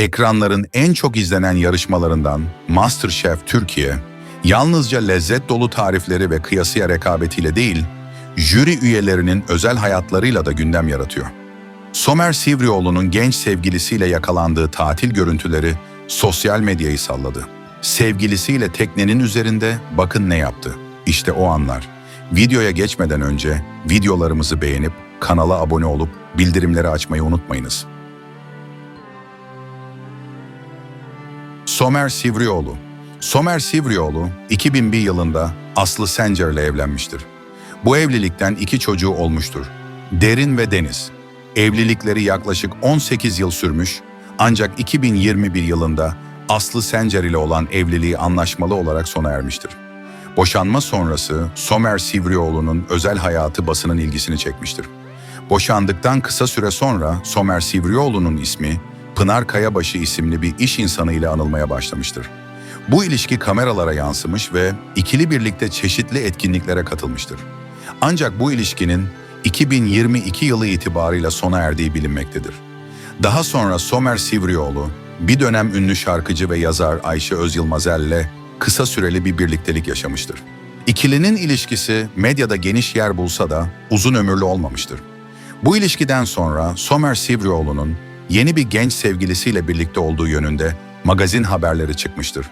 Ekranların en çok izlenen yarışmalarından MasterChef Türkiye, yalnızca lezzet dolu tarifleri ve kıyasıya rekabetiyle değil, jüri üyelerinin özel hayatlarıyla da gündem yaratıyor. Somer Sivrioğlu'nun genç sevgilisiyle yakalandığı tatil görüntüleri sosyal medyayı salladı. Sevgilisiyle teknenin üzerinde bakın ne yaptı. İşte o anlar. Videoya geçmeden önce videolarımızı beğenip kanala abone olup bildirimleri açmayı unutmayınız. Somer Sivrioğlu Somer Sivrioğlu 2001 yılında Aslı Sencer ile evlenmiştir. Bu evlilikten iki çocuğu olmuştur. Derin ve Deniz. Evlilikleri yaklaşık 18 yıl sürmüş ancak 2021 yılında Aslı Sencer ile olan evliliği anlaşmalı olarak sona ermiştir. Boşanma sonrası Somer Sivrioğlu'nun özel hayatı basının ilgisini çekmiştir. Boşandıktan kısa süre sonra Somer Sivrioğlu'nun ismi Pınar Kayabaşı isimli bir iş insanı ile anılmaya başlamıştır. Bu ilişki kameralara yansımış ve ikili birlikte çeşitli etkinliklere katılmıştır. Ancak bu ilişkinin 2022 yılı itibarıyla sona erdiği bilinmektedir. Daha sonra Somer Sivrioğlu, bir dönem ünlü şarkıcı ve yazar Ayşe Özyılmazel ile kısa süreli bir birliktelik yaşamıştır. İkilinin ilişkisi medyada geniş yer bulsa da uzun ömürlü olmamıştır. Bu ilişkiden sonra Somer Sivrioğlu'nun yeni bir genç sevgilisiyle birlikte olduğu yönünde magazin haberleri çıkmıştır.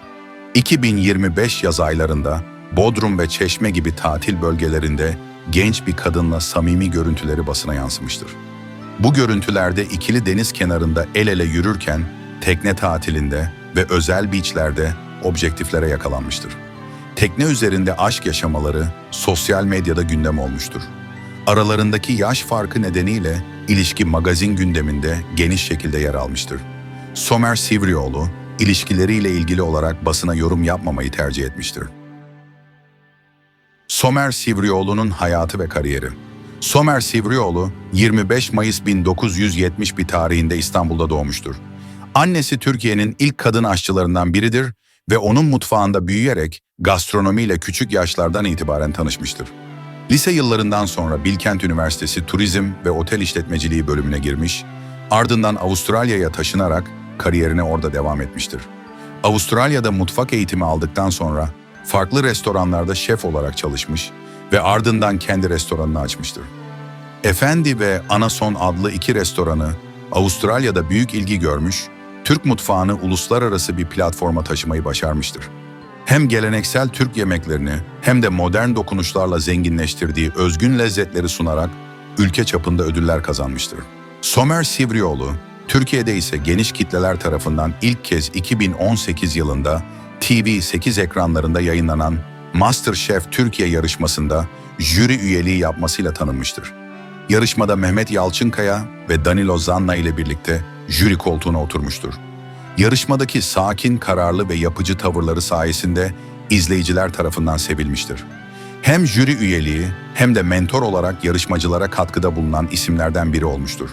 2025 yaz aylarında Bodrum ve Çeşme gibi tatil bölgelerinde genç bir kadınla samimi görüntüleri basına yansımıştır. Bu görüntülerde ikili deniz kenarında el ele yürürken tekne tatilinde ve özel beachlerde objektiflere yakalanmıştır. Tekne üzerinde aşk yaşamaları sosyal medyada gündem olmuştur. Aralarındaki yaş farkı nedeniyle ilişki magazin gündeminde geniş şekilde yer almıştır. Somer Sivrioğlu, ilişkileriyle ilgili olarak basına yorum yapmamayı tercih etmiştir. Somer Sivrioğlu'nun hayatı ve kariyeri Somer Sivrioğlu, 25 Mayıs 1971 tarihinde İstanbul'da doğmuştur. Annesi Türkiye'nin ilk kadın aşçılarından biridir ve onun mutfağında büyüyerek gastronomiyle küçük yaşlardan itibaren tanışmıştır. Lise yıllarından sonra Bilkent Üniversitesi Turizm ve Otel İşletmeciliği bölümüne girmiş, ardından Avustralya'ya taşınarak kariyerine orada devam etmiştir. Avustralya'da mutfak eğitimi aldıktan sonra farklı restoranlarda şef olarak çalışmış ve ardından kendi restoranını açmıştır. Efendi ve Anason adlı iki restoranı Avustralya'da büyük ilgi görmüş, Türk mutfağını uluslararası bir platforma taşımayı başarmıştır. Hem geleneksel Türk yemeklerini hem de modern dokunuşlarla zenginleştirdiği özgün lezzetleri sunarak ülke çapında ödüller kazanmıştır. Somer Sivrioğlu, Türkiye'de ise geniş kitleler tarafından ilk kez 2018 yılında TV8 ekranlarında yayınlanan MasterChef Türkiye yarışmasında jüri üyeliği yapmasıyla tanınmıştır. Yarışmada Mehmet Yalçınkaya ve Danilo Zanna ile birlikte jüri koltuğuna oturmuştur. Yarışmadaki sakin, kararlı ve yapıcı tavırları sayesinde izleyiciler tarafından sevilmiştir. Hem jüri üyeliği hem de mentor olarak yarışmacılara katkıda bulunan isimlerden biri olmuştur.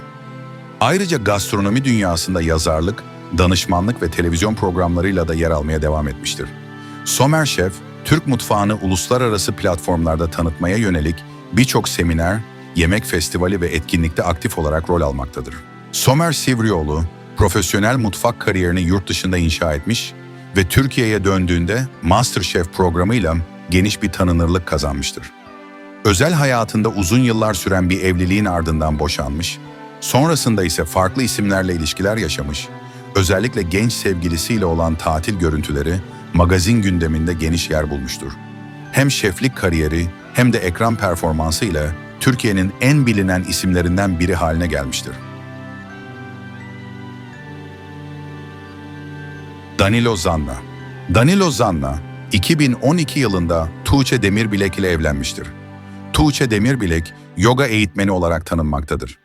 Ayrıca gastronomi dünyasında yazarlık, danışmanlık ve televizyon programlarıyla da yer almaya devam etmiştir. Somer Şef, Türk mutfağını uluslararası platformlarda tanıtmaya yönelik birçok seminer, yemek festivali ve etkinlikte aktif olarak rol almaktadır. Somer Sivrioğlu, profesyonel mutfak kariyerini yurt dışında inşa etmiş ve Türkiye'ye döndüğünde MasterChef programıyla geniş bir tanınırlık kazanmıştır. Özel hayatında uzun yıllar süren bir evliliğin ardından boşanmış, sonrasında ise farklı isimlerle ilişkiler yaşamış, özellikle genç sevgilisiyle olan tatil görüntüleri magazin gündeminde geniş yer bulmuştur. Hem şeflik kariyeri hem de ekran performansı ile Türkiye'nin en bilinen isimlerinden biri haline gelmiştir. Danilo Zanna Danilo Zanna, 2012 yılında Tuğçe Demirbilek ile evlenmiştir. Tuğçe Demirbilek, yoga eğitmeni olarak tanınmaktadır.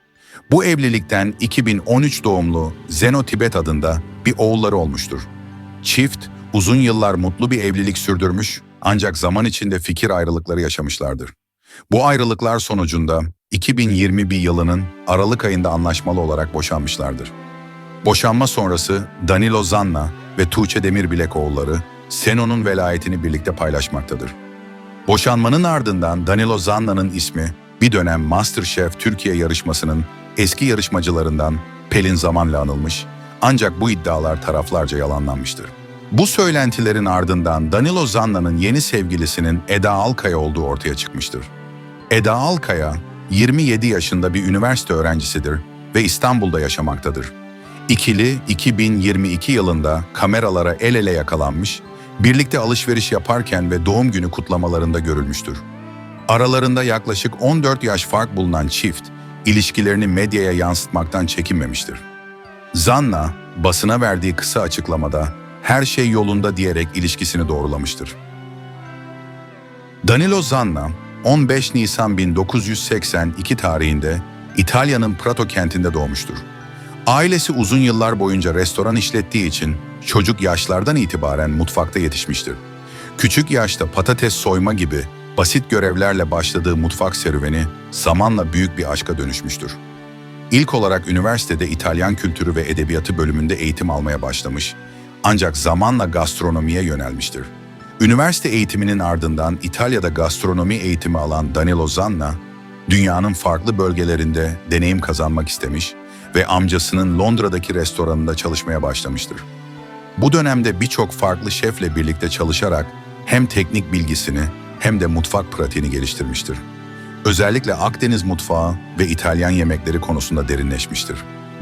Bu evlilikten 2013 doğumlu Zeno Tibet adında bir oğulları olmuştur. Çift, uzun yıllar mutlu bir evlilik sürdürmüş ancak zaman içinde fikir ayrılıkları yaşamışlardır. Bu ayrılıklar sonucunda 2021 yılının Aralık ayında anlaşmalı olarak boşanmışlardır. Boşanma sonrası Danilo Zanna ve Tuğçe Demirbilek oğulları Seno'nun velayetini birlikte paylaşmaktadır. Boşanmanın ardından Danilo Zanna'nın ismi bir dönem MasterChef Türkiye yarışmasının eski yarışmacılarından Pelin Zaman'la anılmış Ancak bu iddialar taraflarca yalanlanmıştır. Bu söylentilerin ardından Danilo Zanna'nın yeni sevgilisinin Eda Alkaya olduğu ortaya çıkmıştır. Eda Alkaya, 27 yaşında bir üniversite öğrencisidir ve İstanbul'da yaşamaktadır. İkili 2022 yılında kameralara el ele yakalanmış, birlikte alışveriş yaparken ve doğum günü kutlamalarında görülmüştür. Aralarında yaklaşık 14 yaş fark bulunan çift, ilişkilerini medyaya yansıtmaktan çekinmemiştir. Zanna, basına verdiği kısa açıklamada her şey yolunda diyerek ilişkisini doğrulamıştır. Danilo Zanna, 15 Nisan 1982 tarihinde İtalya'nın Prato kentinde doğmuştur. Ailesi uzun yıllar boyunca restoran işlettiği için çocuk yaşlardan itibaren mutfakta yetişmiştir. Küçük yaşta patates soyma gibi basit görevlerle başladığı mutfak serüveni zamanla büyük bir aşka dönüşmüştür. İlk olarak üniversitede İtalyan kültürü ve edebiyatı bölümünde eğitim almaya başlamış, ancak zamanla gastronomiye yönelmiştir. Üniversite eğitiminin ardından İtalya'da gastronomi eğitimi alan Danilo Zanna, dünyanın farklı bölgelerinde deneyim kazanmak istemiş ve amcasının Londra'daki restoranında çalışmaya başlamıştır. Bu dönemde birçok farklı şefle birlikte çalışarak hem teknik bilgisini hem de mutfak pratiğini geliştirmiştir. Özellikle Akdeniz mutfağı ve İtalyan yemekleri konusunda derinleşmiştir.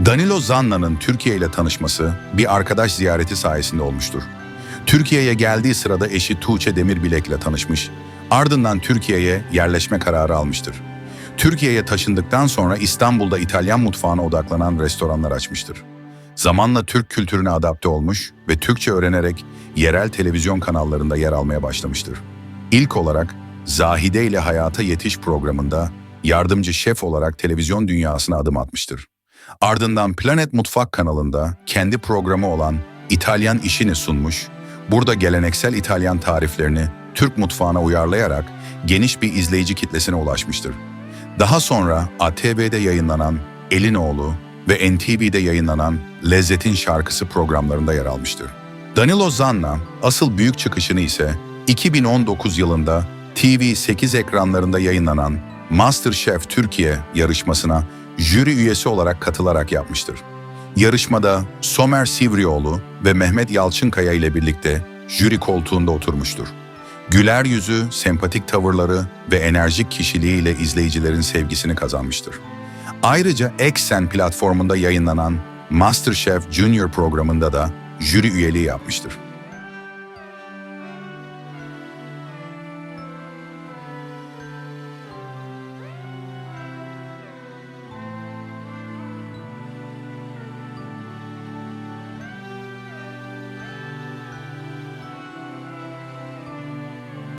Danilo Zanna'nın Türkiye ile tanışması bir arkadaş ziyareti sayesinde olmuştur. Türkiye'ye geldiği sırada eşi Tuğçe Demirbilek ile tanışmış, ardından Türkiye'ye yerleşme kararı almıştır. Türkiye'ye taşındıktan sonra İstanbul'da İtalyan mutfağına odaklanan restoranlar açmıştır. Zamanla Türk kültürüne adapte olmuş ve Türkçe öğrenerek yerel televizyon kanallarında yer almaya başlamıştır. İlk olarak Zahide ile Hayata Yetiş programında yardımcı şef olarak televizyon dünyasına adım atmıştır. Ardından Planet Mutfak kanalında kendi programı olan İtalyan İşini sunmuş, burada geleneksel İtalyan tariflerini Türk mutfağına uyarlayarak geniş bir izleyici kitlesine ulaşmıştır. Daha sonra ATV'de yayınlanan Elinoğlu ve NTV'de yayınlanan Lezzet'in Şarkısı programlarında yer almıştır. Danilo Zanna asıl büyük çıkışını ise 2019 yılında TV8 ekranlarında yayınlanan MasterChef Türkiye yarışmasına jüri üyesi olarak katılarak yapmıştır. Yarışmada Somer Sivrioğlu ve Mehmet Yalçınkaya ile birlikte jüri koltuğunda oturmuştur. Güler yüzü, sempatik tavırları ve enerjik kişiliğiyle izleyicilerin sevgisini kazanmıştır. Ayrıca Exxen platformunda yayınlanan MasterChef Junior programında da jüri üyeliği yapmıştır.